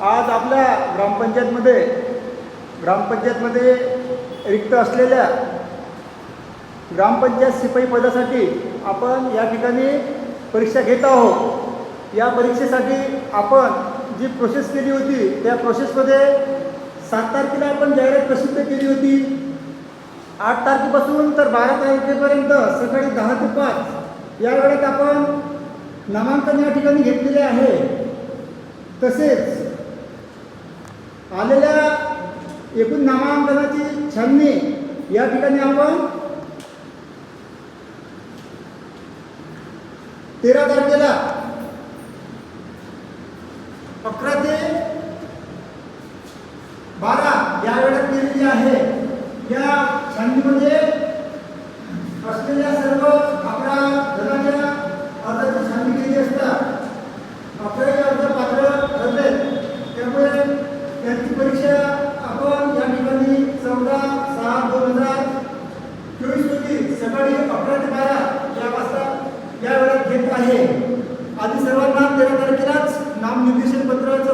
आज आपल्या ग्रामपंचायतमध्ये ग्रामपंचायतमध्ये रिक्त असलेल्या ग्रामपंचायत शिपाई पदासाठी आपण या ठिकाणी परीक्षा घेत आहोत. या परीक्षेसाठी आपण जी प्रोसेस केली होती त्या प्रोसेसमध्ये सात तारखेला आपण जाहिरात प्रसिद्ध केली होती. आठ तारखेपासून तर बारा तारखेपर्यंत सकाळी दहा ते पाच या वेळेत आपण नामांकन या ठिकाणी घेतलेले आहे. तसेच आलेल्या एकूण नामांकनाची छाननी या ठिकाणी आपण तेरा तारखेला अकरा ते बारा या वेळेत केलेली आहे. या छाननीमध्ये म्हणजे असलेल्या सर्व त्यांची परीक्षा आपण या ठिकाणी चौदा सहा दोन हजार चोवीस रोजी सकाळी अकरा ते बारा या वाजता या वेळात घेत आहे. आधी सर्वांना तेरा तारखेलाच नामनिर्देशन पत्राचं